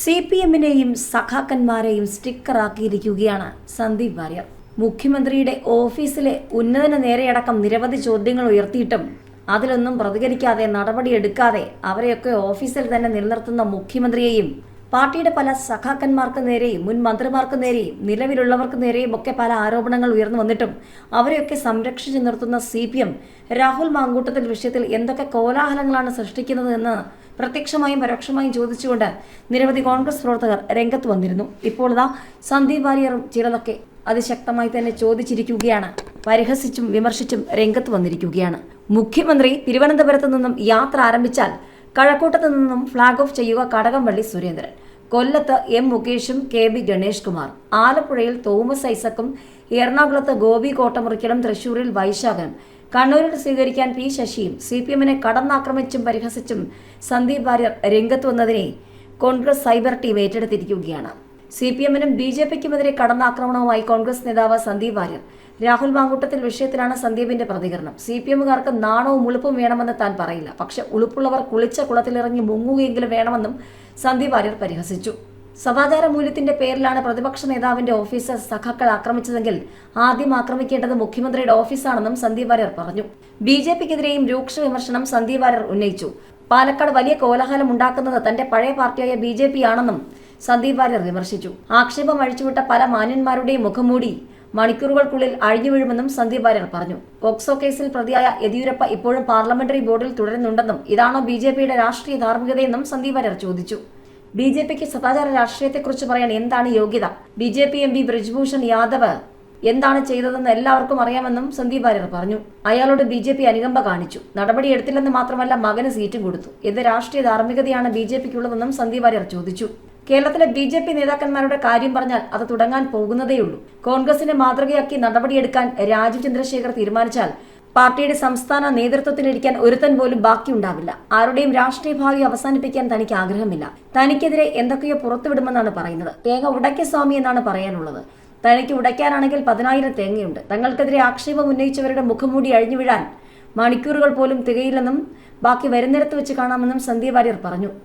C P എമ്മിനെയും സഖാക്കന്മാരെയും സ്റ്റിക്കറാക്കിയിരിക്കുകയാണ് സന്ദീപ് വാര്യർ. മുഖ്യമന്ത്രിയുടെ ഓഫീസിലെ ഉന്നതന നേരെയടക്കം നിരവധി ചോദ്യങ്ങൾ ഉയർത്തിയിട്ടും അതിലൊന്നും പ്രതികരിക്കാതെ നടപടിയെടുക്കാതെ അവരെയൊക്കെ ഓഫീസിൽ തന്നെ നിലനിർത്തുന്ന മുഖ്യമന്ത്രിയെയും പാർട്ടിയുടെ പല സഖാക്കന്മാർക്ക് നേരെയും മുൻ മന്ത്രിമാർക്ക് നേരെയും നിലവിലുള്ളവർക്ക് നേരെയും ഒക്കെ പല ആരോപണങ്ങൾ ഉയർന്നു വന്നിട്ടും അവരെയൊക്കെ സംരക്ഷിച്ചു നിർത്തുന്ന C P M Rahul Mamkootathil വിഷയത്തിൽ എന്തൊക്കെ കോലാഹലങ്ങളാണ് സൃഷ്ടിക്കുന്നത് എന്ന് പ്രത്യക്ഷമായും പരോക്ഷമായും ചോദിച്ചുകൊണ്ട് നിരവധി കോൺഗ്രസ് പ്രവർത്തകർ രംഗത്ത് വന്നിരുന്നു. ഇപ്പോൾ ഇതാ സന്ദീപ് വാര്യറും ചിലതൊക്കെ അതിശക്തമായി തന്നെ ചോദിച്ചിരിക്കുകയാണ്. പരിഹസിച്ചും വിമർശിച്ചും രംഗത്ത് വന്നിരിക്കുകയാണ്. മുഖ്യമന്ത്രി തിരുവനന്തപുരത്ത് നിന്നും യാത്ര ആരംഭിച്ചാൽ കഴക്കൂട്ടത്ത് നിന്നും ഫ്ളാഗ് ഓഫ് ചെയ്യുക കടകംപള്ളി സുരേന്ദ്രൻ. കൊല്ലത്ത് എം മുകേഷും കെ ബി ഗണേഷ് കുമാർ. ആലപ്പുഴയിൽ തോമസ് ഐസക്കും എറണാകുളത്ത് ഗോപി കോട്ടമുറിക്കലും തൃശൂരിൽ വൈശാഖനും കണ്ണൂരിൽ സ്വീകരിക്കാൻ പി ശശിയും സി പി എമ്മിനെ കടന്നാക്രമിച്ചും പരിഹസിച്ചും സന്ദീപ് വാര്യർ രംഗത്ത് വന്നതിനെ കോൺഗ്രസ് സൈബർ ടീം ഏറ്റെടുത്തിരിക്കുകയാണ്. സി പി എമ്മിനും ബി ജെ പിക്കുമെതിരെ കടന്നാക്രമണവുമായി കോൺഗ്രസ് നേതാവ് സന്ദീപ് വാര്യർ. രാഹുൽ മാങ്കൂട്ടത്തിൽ വിഷയത്തിലാണ് സന്ദീപിന്റെ പ്രതികരണം. സി പി എമ്മുകാർക്ക് നാണവും ഉളുപ്പും വേണമെന്ന് താൻ പറയില്ല. പക്ഷെ ഉളുപ്പുള്ളവർ കുളിച്ച കുളത്തിലിറങ്ങി മുങ്ങുകയെങ്കിലും വേണമെന്നും സന്ദീപ് വാര്യർ പരിഹസിച്ചു. സദാചാര മൂല്യത്തിന്റെ പേരിലാണ് പ്രതിപക്ഷ നേതാവിന്റെ ഓഫീസ് സഖാക്കൾ ആക്രമിച്ചതെങ്കിൽ ആദ്യം ആക്രമിക്കേണ്ടത് മുഖ്യമന്ത്രിയുടെ ഓഫീസാണെന്നും സന്ദീപ് വാര്യർ പറഞ്ഞു. ബി ജെ പിക്കെതിരെയും രൂക്ഷ വിമർശനം സന്ദീപ് വാര്യർ ഉന്നയിച്ചു. പാലക്കാട് വലിയ കോലാഹലം ഉണ്ടാക്കുന്നത് തന്റെ പഴയ പാർട്ടിയായ ബി ജെ പി ആണെന്നും സന്ദീപ് വാര്യർ വിമർശിച്ചു. ആക്ഷേപം അഴിച്ചുവിട്ട പല മാന്യന്മാരുടെയും മുഖംമൂടി മണിക്കൂറുകൾക്കുള്ളിൽ അഴിഞ്ഞുവീഴുമെന്നും സന്ദീപ് വാര്യർ പറഞ്ഞു. പോക്സോ കേസിൽ പ്രതിയായ യെദ്യൂരപ്പ ഇപ്പോഴും പാർലമെന്ററി ബോർഡിൽ തുടരുന്നുണ്ടെന്നും ഇതാണോ ബി ജെ പിയുടെ രാഷ്ട്രീയ ധാർമ്മികതയെന്നും സന്ദീപ് വാര്യർ ചോദിച്ചു. ബി ജെ പിക്ക് സദാചാര രാഷ്ട്രീയത്തെക്കുറിച്ച് പറയാൻ എന്താണ് യോഗ്യത? B J P M P Brijbhushan Yadav എന്താണ് ചെയ്തതെന്ന് എല്ലാവർക്കും അറിയാമെന്നും സന്ദീപ് വാര്യർ പറഞ്ഞു. അയാളോട് ബി ജെ പി അനുകമ്പ കാണിച്ചു. നടപടിയെടുത്തില്ലെന്ന് മാത്രമല്ല മകന് സീറ്റും കൊടുത്തു. ഇത് രാഷ്ട്രീയ ധാർമ്മികതയാണ് ബി ജെ പിക്കുള്ളതെന്നും സന്ദീപ് വാര്യർ ചോദിച്ചു. കേരളത്തിലെ ബി ജെ പി നേതാക്കന്മാരുടെ കാര്യം പറഞ്ഞാൽ അത് തുടങ്ങാൻ പോകുന്നതേയുള്ളൂ. കോൺഗ്രസിനെ മാതൃകയാക്കി നടപടിയെടുക്കാൻ രാജീവ് ചന്ദ്രശേഖർ തീരുമാനിച്ചാൽ പാർട്ടിയുടെ സംസ്ഥാന നേതൃത്വത്തിലിരിക്കാൻ ഒരുത്തൻ പോലും ബാക്കിയുണ്ടാവില്ല. ആരുടെയും രാഷ്ട്രീയ ഭാവി അവസാനിപ്പിക്കാൻ തനിക്ക് ആഗ്രഹമില്ല. തനിക്കെതിരെ എന്തൊക്കെയോ പുറത്തുവിടുമെന്നാണ് പറയുന്നത്. തേങ്ങ ഉടയ്ക്ക സ്വാമി എന്നാണ് പറയാനുള്ളത്. തനിക്ക് ഉടയ്ക്കാനാണെങ്കിൽ പതിനായിരം തേങ്ങയുണ്ട്. തങ്ങൾക്കെതിരെ ആക്ഷേപം ഉന്നയിച്ചവരുടെ മുഖംമൂടി അഴിഞ്ഞു വീഴാൻ മണിക്കൂറുകൾ പോലും തികയില്ലെന്നും ബാക്കി വരുന്നിടത്ത് വെച്ച് കാണാമെന്നും സന്ദീപ് വാര്യർ പറഞ്ഞു.